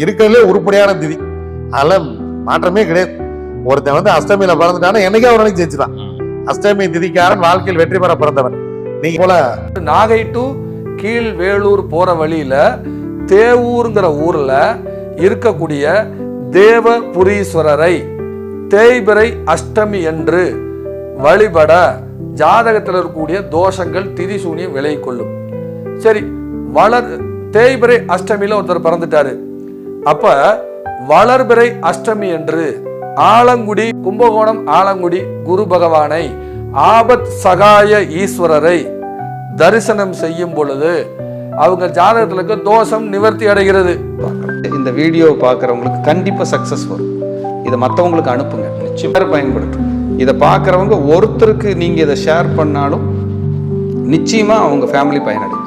இருக்கிறதுலே உருப்படியான திதி. அதெல்லாம் மாற்றமே கிடையாது. ஒருத்தன் வந்து அஷ்டமியில பிறந்துட்டானா என்னைக்கே ஒரு நாளைக்கு ஜெயிச்சுதான் அஷ்டமி திதிக்காரன் வாழ்க்கையில் வெற்றி பெற பிறந்தவன். நீங்க போல நாகை டு கீழ் வேலூர் போற வழியில தேவூருங்கிற ஊர்ல இருக்கக்கூடிய தேவபுரீஸ்வரரை தேய்பிரை அஷ்டமி என்று வழிபட ஜாதகத்தில் இருக்கக்கூடிய தோஷங்கள் திதிசூனியம் விலை கொள்ளும் சரி வளர் தேய்பிறை அஷ்டமியில ஒருத்தர் பிறந்துட்டாரு. அப்ப வளர்பிறை அஷ்டமி என்று ஆலங்குடி கும்பகோணம் ஆலங்குடி குரு பகவானை ஆபத் சகாய ஈஸ்வரரை தரிசனம் செய்யும் பொழுது அவங்க ஜாதகத்துல இருக்க தோஷம் நிவர்த்தி அடைகிறது. இந்த வீடியோ பார்க்குறவங்களுக்கு கண்டிப்பாக சக்ஸஸ் வரும். இதை மற்றவங்களுக்கு அனுப்புங்க. நிச்சயம் பயன்படுத்தும் இதை பார்க்குறவங்க ஒருத்தருக்கு நீங்கள் இதை ஷேர் பண்ணாலும் நிச்சயமாக அவங்க ஃபேமிலி பயனடையும்.